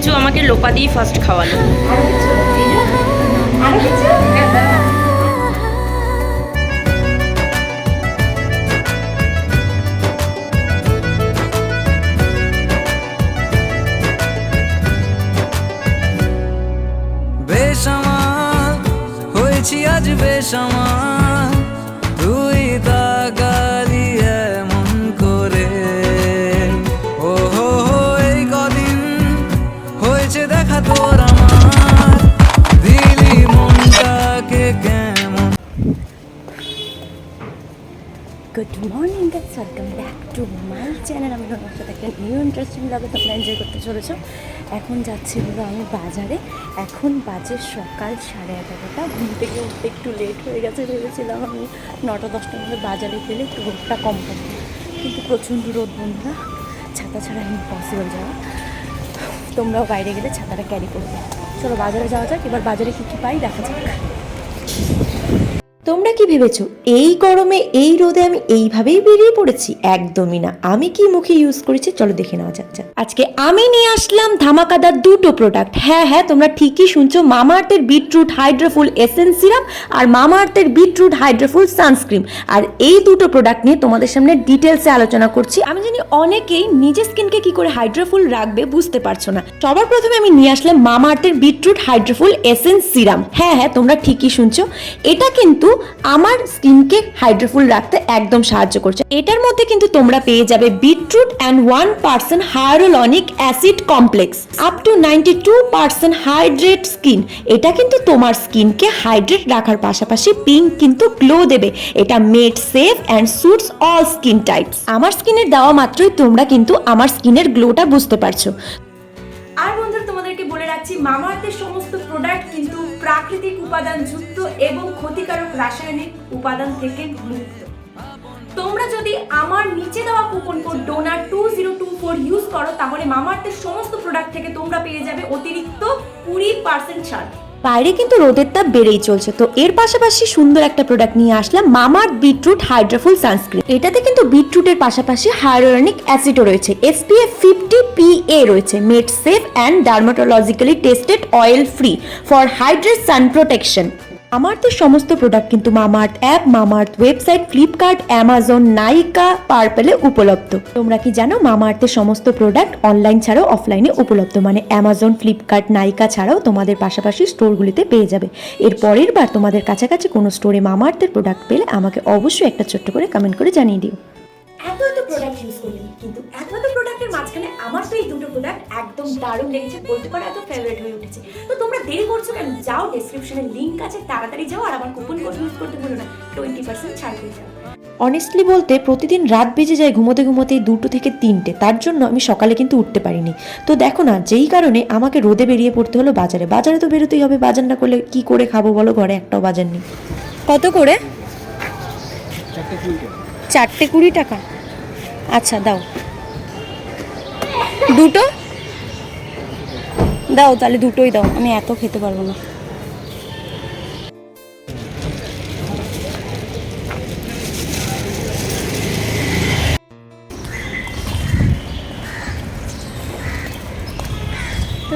লিচু আমাকে লোপা দিয়ে ফার্স্ট খাওয়ালো। বেসামাল হয়েছি আজ বেসামাল তুই good morning guys welcome back to my channel আমি তোমার সাথে একটা নিউ ইন্টারেস্টিং ব্লগে তোমরা এনজয় করতে চলেছো। এখন যাচ্ছি হলো আমি বাজারে। এখন বাজে সকাল সাড়ে এগারোটা। ঘুম থেকে উঠতে একটু লেট হয়ে গেছে ভেবেছিলাম আমি নটা, দশটার মধ্যে বাজারে গেলে একটু রোদটা কম পাবো। কিন্তু প্রচণ্ড রোদ, বন্ধুরা। ছাতা ছাড়া ইম্পসিবল যাওয়া। তোমরাও বাইরে গেলে ছাতাটা ক্যারি করবে। চলো বাজারে যাওয়া যাক। এবার বাজারে কী কী পাই দেখা যাক। তোমরা কি ভেবেছো? এই গরমে, এই রোদে আমি এইভাবেই বেরিয়ে পড়েছি? একদমই না। আমি কি মুখে ইউজ করেছি? চলো দেখে নেওয়া যাক। আজকে আমি নিয়ে আসলাম ধামাকাদার দুটো প্রোডাক্ট হ্যাঁ হ্যাঁ তোমরা ঠিকই শুনছো। মামা আর্থের বিটরুট হাইড্রোফুল এসেন্স সিরাম আর মামা আর্থের বিটরুট হাইড্রোফুল সানস্ক্রিন আর এই দুটো প্রোডাক্ট নিয়ে তোমাদের সামনে ডিটেলসে আলোচনা করছি। আমি জানি অনেকেই নিজের স্কিনকে কি করে হাইড্রোফুল রাখবে বুঝতে পারছ না। সবার প্রথমে আমি নিয়ে আসলাম মামা আর্থের বিটরুট হাইড্রোফুল এসেন্স সিরাম হ্যাঁ হ্যাঁ তোমরা ঠিকই শুনছো। এটা কিন্তু আমার স্কিনকে হাইড্রোফুল রাখতে একদম সাহায্য করছে। এটার মধ্যে কিন্তু তোমরা পেয়ে যাবে beetroot and one percent hyaluronic acid complex. Up to ninety two percent hydrate skin. এটা কিন্তু তোমার স্কিনকে হাইড্রেট রাখার পাশাপাশি পিঙ্ক কিন্তু গ্লো দেবে। এটা made safe and suits all skin types. আমার স্কিনের দেওয়া মাত্রই তোমরা কিন্তু আমার স্কিনের গ্লোটা বুঝতে পারছ। আর বন্ধুরা, তোমাদেরকে বলে রাখছি, মামাআর্থের সমস্ত প্রোডাক্ট কিন্তু প্রাকৃতিক উপাদান যুক্ত এবং ক্ষতিকারক রাসায়নিক উপাদান থেকে মুক্ত। তোমরা যদি আমার নিচে দেওয়া coupon code donor two zero two four use করো, তাহলে মামার্থের সমস্ত প্রোডাক্ট থেকে তোমরা পেয়ে যাবে অতিরিক্ত কুড়ি পার্সেন্ট ছাড়। বাইরে কিন্তু রোদের তাপ বেড়েই চলছে। তো এর পাশাপাশি সুন্দর একটা প্রোডাক্ট নিয়ে আসলাম, মামার বিটরুট হাইড্রোফুল সানস্ক্রিন এটাতে কিন্তু বিটরুটের পাশাপাশি হাইড্রোনিক অ্যাসিডও রয়েছে। এসপিএফ ফিফটি পিএ রয়েছে made safe and dermatologically tested oil free for hydrate sun protection মামাআর্থের সমস্ত প্রোডাক্ট কিন্তু Mamaearth app Mamaearth website Flipkart Amazon Nykaa পার্পেলে উপলব্ধ। তোমরা কি জানো মামাআর্থের সমস্ত প্রোডাক্ট অনলাইন ছাড়াও অফলাইনে উপলব্ধ? মানে অ্যামাজন ফ্লিপকার্ট নাইকা ছাড়াও তোমাদের পাশাপাশি স্টোরগুলিতে পেয়ে যাবে। এর পরের বার তোমাদের কাছাকাছি কোনো স্টোরে মামাআর্থের প্রোডাক্ট পেলে আমাকে অবশ্যই একটা ছোট্ট করে কমেন্ট করে জানিয়ে দিও। এত এত প্রোডাক্ট ইউজ করলি কিন্তু এত এত আমার তো এই দুটো প্রোডাক্ট একদম দারুণ লেগেছে বলতে পারো এত ফেভারিট হয়ে উঠেছে। তো তোমরা দেরি করছ কেন? যাও ডেসক্রিপশনে লিঙ্ক আছে তাড়াতাড়ি যাও আর আমার কুপন কোড ইউজ করতে ভুলো না। টোয়েন্টি পার্সেন্ট ছাড় পেয়ে যাও। অনেস্টলি বলতে প্রতিদিন রাত বেজে যায় ঘুমোতে ঘুমোতে দুটো থেকে তিনটে। তার জন্য আমি সকালে কিন্তু উঠতে পারিনি। তো দেখো না যেই কারণে আমাকে রোদে বেরিয়ে পড়তে হলো বাজারে। বাজারে তো বেরোতেই হবে বাজার না করলে কি করে খাব বলো? ঘরে একটাও বাজার নেই। কত করে? চারটে কুড়ি টাকা। আচ্ছা দাও। দুটো? দাও তাহলে দুটোই দাও, আমি এত খেতে পারব না। তো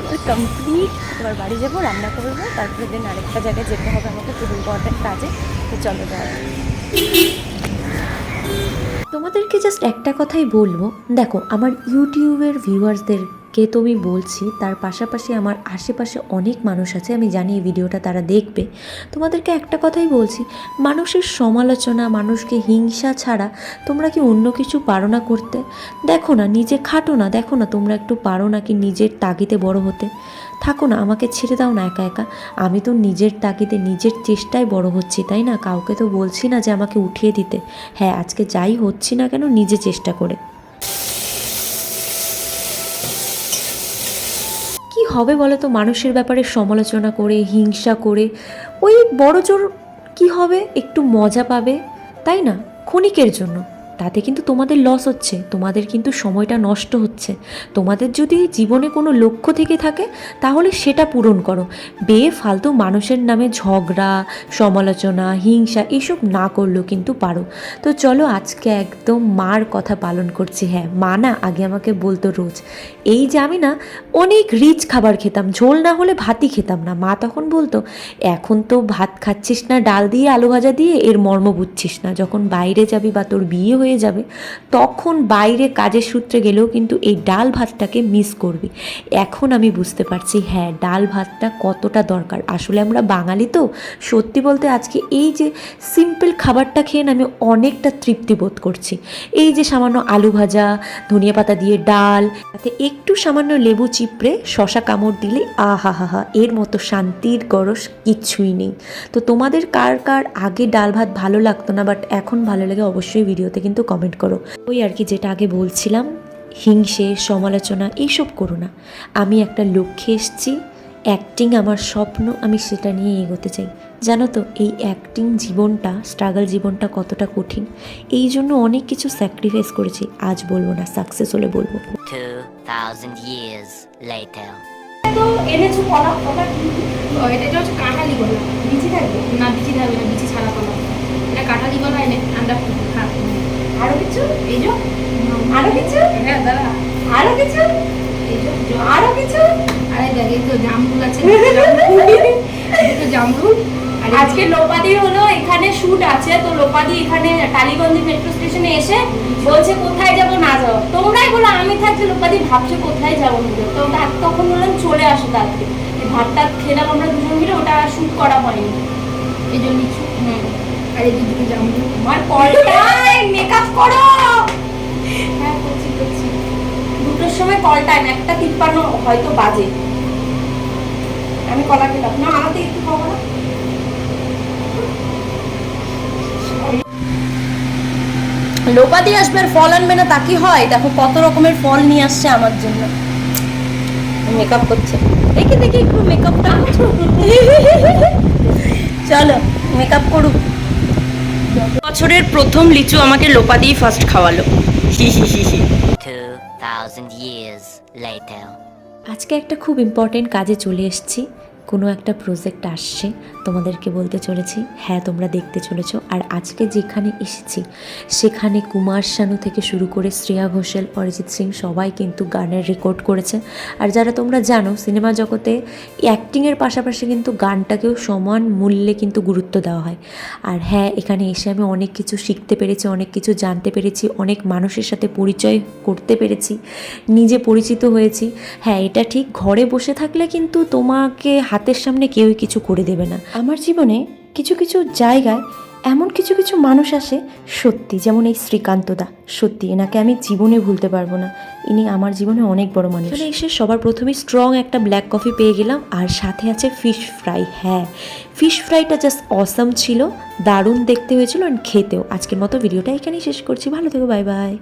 আমার কমপ্লিট বাড়ি যাব, রান্না করব তারপরে দেন আরেকটা জায়গায় যেতে হবে আমাকে খুব ইম্পর্ট্যান্ট কাজে। তো চলো যাওয়া। তোমাদেরকে জাস্ট একটা কথাই বলব। দেখো আমার ইউটিউবের ভিউয়ার্সদেরকে তো আমি বলছি, তার পাশাপাশি আমার আশেপাশে অনেক মানুষ আছে, আমি জানি এই ভিডিওটা তারা দেখবে। তোমাদেরকে একটা কথাই বলছি, মানুষের সমালোচনা, মানুষকে হিংসা ছাড়া তোমরা কি অন্য কিছু পারো না করতে? দেখো না, নিজে খাটো না, দেখো না তোমরা একটু পারো না কি নিজের তাগিদে বড় হতে? থাকো না, আমাকে ছেড়ে দাও না একা একা। আমি তো নিজের তাগিদে, নিজের চেষ্টায় বড় হচ্ছি, তাই না? কাউকে তো বলছি না যে আমাকে উঠিয়ে দিতে। হ্যাঁ আজকে যাই হচ্ছি না কেন, নিজে চেষ্টা করে কি হবে বলো তো মানুষের ব্যাপারে সমালোচনা করে, হিংসা করে। ওই বড় জোর কী হবে? একটু মজা পাবে, তাই না? ক্ষণিকের জন্য। তাতে কিন্তু তোমাদের লস হচ্ছে, তোমাদের কিন্তু সময়টা নষ্ট হচ্ছে। তোমাদের যদি জীবনে কোনো লক্ষ্য থেকে থাকে, তাহলে সেটা পূরণ করো। বে ফালতু মানুষের নামে ঝগড়া, সমালোচনা, হিংসা এসব না করলেও কিন্তু পারো। তো চলো আজকে একদম মার কথা পালন করছি হ্যাঁ মা না আগে আমাকে বলতো রোজ, এই যে আমি না অনেক রিচ খাবার খেতাম, ঝোল না হলে ভাতই খেতাম না। মা তখন বলতো, এখন তো ভাত খাচ্ছিস না, ডাল দিয়ে আলু ভাজা দিয়ে এর মর্ম বুঝছিস না। যখন বাইরে যাবি বা তোর বিয়ে হয়ে যাবে, তখন বাইরে কাজের সূত্রে গেলেও কিন্তু এই ডাল ভাতটাকে মিস করবে। এখন আমি বুঝতে পারছি হ্যাঁ ডাল ভাতটা কতটা দরকার। আসলে আমরা বাঙালি তো, সত্যি বলতে আজকে এই যে সিম্পল খাবারটা খেয়ে আমি অনেকটা তৃপ্তি বোধ করছি। এই যে সামান্য আলু ভাজা, ধনিয়া পাতা দিয়ে ডাল, তাতে একটু সামান্য লেবু চিপড়ে শশা কামড় দিলে আহা হা হা এর মতো শান্তির গরস কিচ্ছুই নেই। তো তোমাদের কার কার আগে ডাল ভাত ভালো লাগতো না বাট এখন ভালো লাগে, অবশ্যই ভিডিওতে কিন্তু কমেন্ট করো। ওই আর কি যেটা আগে বলছিলাম হিংসে সমালোচনা এইসব করো না। আমি একটা লক্ষ্যে এসেছি অ্যাক্টিং আমার স্বপ্ন আমি সেটা নিয়ে এগোতে চাই। জানো তো এই অ্যাক্টিং জীবনটা স্ট্রাগল জীবনটা কতটা কঠিন। এই জন্য অনেক কিছু স্যাক্রিফাইস করেছি আজ বলব না সাকসেস হলে বলব। 2,000 years later. তো এনেছো কলা কলা কি? ও, এটা এটা হচ্ছে কাঁঠালি কলা। বিচি থাকবে? না বিচি থাকবে না বিচি ছাড়া কলা। এটা কাঁঠালি কলা এনে আরও কিছু? এই যে আরও কিছু? হ্যাঁ দাদা আরও কিছু? এই যে আরও কিছু? আরে দেখ এই তো জামরুল আছে। জামরুল। আজকে লোপাদির হলো এখানে শুট আছে তো লোপাদি এখানে টালিগঞ্জ মেট্রো স্টেশনে এসে বলছে কোথায় যাব? না যাব তোমরাই বলো আমি থাকতে লোপাদি ভাবছে কোথায় যাব তো তখন বললাম চলে আসো তাড়াতাড়ি এই ভাতটা খেলাম আমরা দুজন মিলে ওটা শুট করা হয়নি। এই জন্য লিচু হুম আর এই দুটো জামরুল। আমার কলটায় মেকআপ করো। হ্যাঁ করছি করছি। দুটোর সময় কল টাইম একটা তিপ্পান্ন হয়তো বাজে। আমি কলা খেলাম। না একটু খাব না লোপাদি আসবে আর ফল আনবে না, তা কি হয়? দেখো, কত রকমের ফল নিয়ে আসছে আমার জন্য। মেকআপ করছে। দেখি দেখি, একটু মেকআপটা চলো মেকআপ করুক। বছরের প্রথম লিচু আমাকে লোপা দিয়ে ফার্স্ট খাওয়ালো। হি হি হি হি। 2,000 আজকে একটা খুব ইম্পর্টেন্ট কাজে চলে এসেছি। কোনো একটা প্রজেক্ট আসছে, তোমাদেরকে বলতে চলেছি হ্যাঁ তোমরা দেখতে চলেছো। আর আজকে যেখানে এসেছি, সেখানে কুমার শানু থেকে শুরু করে শ্রেয়া ঘোষাল, অরিজিৎ সিং সবাই কিন্তু গানের রেকর্ড করেছে। আর যারা তোমরা জানো সিনেমা জগতে অ্যাক্টিংয়ের পাশাপাশি কিন্তু গানটাকেও সমান মূল্যে কিন্তু গুরুত্ব দেওয়া হয়। আর হ্যাঁ এখানে এসে আমি অনেক কিছু শিখতে পেরেছি, অনেক কিছু জানতে পেরেছি, অনেক মানুষের সাথে পরিচয় করতে পেরেছি, নিজে পরিচিত হয়েছি। হ্যাঁ এটা ঠিক, ঘরে বসে থাকলে কিন্তু তোমাকে হাতের সামনে কেউই কিছু করে দেবে না। আমার জীবনে কিছু কিছু জায়গায় এমন কিছু কিছু মানুষ আসে সত্যি যেমন এই শ্রীকান্তদা সত্যি এনাকে আমি জীবনে ভুলতে পারব না। ইনি আমার জীবনে অনেক বড় মানুষ। এসে সবার প্রথমে স্ট্রং একটা ব্ল্যাক কফি পেয়ে গেলাম, আর সাথে আছে ফিশ ফ্রাই হ্যাঁ। ফিশ ফ্রাইটা জাস্ট অসাম ছিল, দারুণ দেখতে হয়েছিল আর খেতেও। আজকের মতো ভিডিওটা এখানেই শেষ করছি। ভালো থেকো বাই বাই